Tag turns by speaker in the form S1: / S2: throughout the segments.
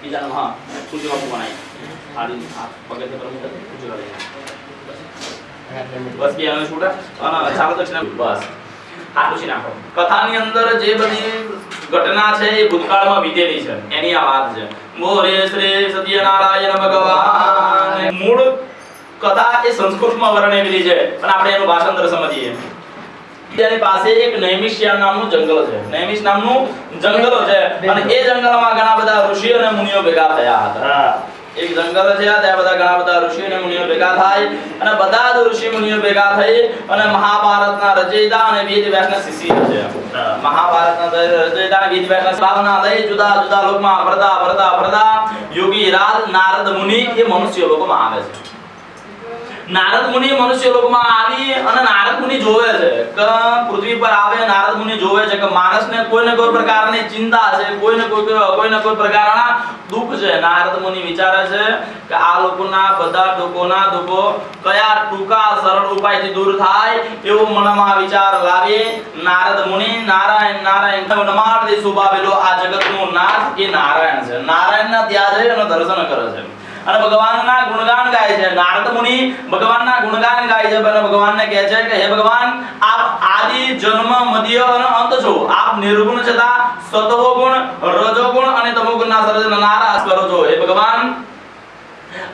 S1: બીજાનું હા સૂચનો બનાવી ખાલી આ પગથિયે પર મૂકે સૂચનો લઈને બસ બે હવે છૂટા ચાલો દક્ષિણા બસ હાથું નાખો કથાની અંદર જે બધી ઘટના છે એ ભૂતકાળમાં વીતેલી છે એની આ વાત છે મોરે શ્રી સત્યનારાયણ ભગવાન મૂળ કથા એ સંસ્કૃતમાં વર્ણવેલી છે અને આપણે એનું ભાષાંતર સમજીએ તેની પાસે એક નૈમિષ્યાન નામનું જંગલ છે. નૈમિષ નામનું જંગલ છે. અને એ જંગલમાં ઘણા બધા ઋષિ અને મુનિઓ ભેગા થયા હતા. એક જંગલ છે ત્યાં બધા ઘણા બધા ઋષિ અને મુનિઓ ભેગા થાય અને બધા જ ઋષિ મુનિઓ ભેગા થઈ અને મહાભારતના રચયિતા અને વેદ વ્યાસના શિષ્ય છે. મહાભારતના રચયિતા અને વેદ વ્યાસના સ્થાપના લઈ જુદા જુદા લોકમાં ફરતા ફરતા ફરતા યોગી રાજ નારદ મુનિ એ મનુષ્ય લોકોમાં આવે છે. નારદ મુનિ મનુષ્ય લોકમાં આવી અને નારદ મુનિ જોવે છે કે પૃથ્વી પર આવે, નારદ મુનિ જોવે છે કે માણસને કોઈ ને કોઈ પ્રકારની ચિંતા છે કોઈ ને કોઈ કોઈ ને કોઈ પ્રકારના દુઃખ છે. નારદ મુનિ વિચારે છે કે આ લોકોના બધા દુઃખોના દુઃખો કયા ટૂંકા, સરળ ઉપાયથી દૂર થાય એવો મનમાં વિચાર લાવી નારદ મુનિ, નારાયણ નારાયણ નમાડથી સુભાવેલો આ જગતનો નાથ એ નારાયણ છે. નારાયણના ત્યાં જઈ અને દર્શન કરે છે. અને ભગવાનના ગુણગાન ગાય છે. નારદ મુનિ ભગવાનના ગુણગાન ગાય છે. અને ભગવાનને કહે છે કે, હે ભગવાન, આપ આદિ, જન્મ, મધ્ય અને અંત છો. આપ નિર્ગુણ છતાં સત્વ ગુણ, રજો ગુણ અને તમો ગુણના સરજ નારાજ કરો છો. હે ભગવાન,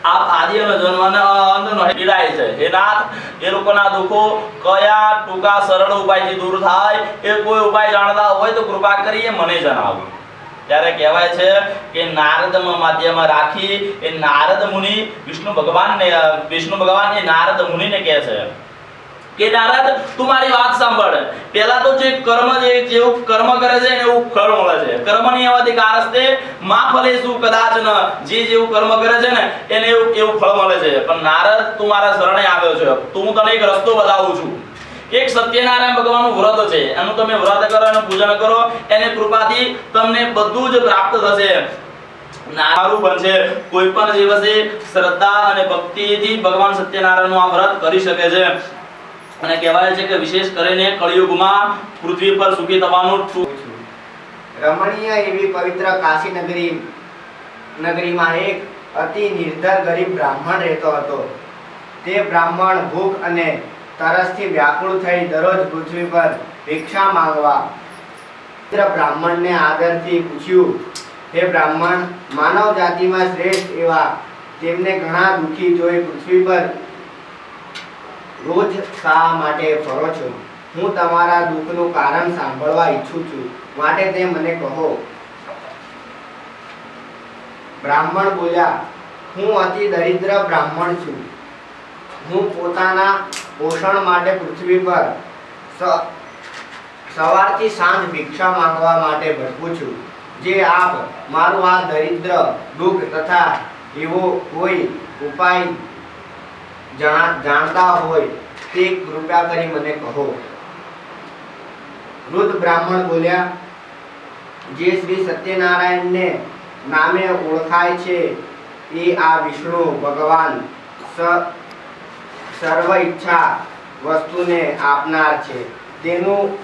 S1: આપ આદિ અને જન્મ અને અંતનો પીડાય છે. હે નાથ, એ લોકોના દુઃખો કયા ટૂંકા સરળ ઉપાયથી દૂર થાય? એ કોઈ ઉપાય જાણતા હોય તો કૃપા કરીને મને જણાવો. ત્યારે કહેવાય છે કે નારદ માધ્યમ રાખી એ નારદ મુનિ વિષ્ણુ ભગવાનને વિષ્ણુ ભગવાન એ નારદ મુનિને કહે છે. કે નારદ, તું મારી વાત સાંભળ. પેલા તો જે કર્મ જે જેવું કર્મ કરે છે એવું ફળ મળે છે. કર્મની અવધિ કારસ્તે મા ફલે શું કદાચ ન, જે જેવું કર્મ કરે છે ને, એને એવું એવું ફળ મળે છે. પણ નારદ, તું મારા શરણે આવ્યો છે. તો તને એક રસ્તો બતાવું છું. એક સત્યનારાયણ ભગવાનનું વ્રત છે. એનું તમે વ્રત કરો, એનું પૂજન કરો, એને કૃપાથી તમને બધું જ પ્રાપ્ત થશે. નારું બનશે. કોઈ પણ દિવસે શ્રદ્ધા અને ભક્તિથી ભગવાન સત્યનારાયણનું આ વ્રત કરી શકે છે. અને કહેવાય છે કે વિશેષ કરીને કળિયુગમાં પૃથ્વી પર સુખી થવાનું
S2: રમણીય એવી પવિત્ર કાશી નગરી, નગરીમાં એક અતિ નિર્ધર ગરીબ બ્રાહ્મણ રહેતો હતો. તે બ્રાહ્મણ ભૂખ અને તરસથી વ્યાકુળ થઈ દરરોજ પૃથ્વી પર ભિક્ષા માંગવા. ઇન્દ્ર બ્રાહ્મણને આદરથી પૂછ્યું, હે બ્રાહ્મણ, માનવ જાતિમાં શ્રેષ્ઠ એવા તેમને ઘણા દુઃખી જોઈ પૃથ્વી પર રોજ શા માટે ફરો છો? હું તમારા દુઃખનું કારણ સાંભળવા ઈચ્છું છું. માટે તે મને કહો. બ્રાહ્મણ બોલ્યા, હું અતિ દરિદ્ર બ્રાહ્મણ છું. હું પોતાના પોષણ માટે પૃથ્વી પર સવારથી સાંજ ભિક્ષા માંગવા માટે ભટકું છું. જે આપ મારું આ દરિદ્ર દુઃખ તથા એવો કોઈ ઉપાય જાણતા હોય તે કૃપા કરી મને કહો. વૃદ્ધ બ્રાહ્મણ બોલ્યા, જે શ્રી સત્યનારાયણને નામે ઓળખાય છે, એ આ વિષ્ણુ ભગવાન સર્વ ઈચ્છા વસ્તુને આપનાર છે. તેનું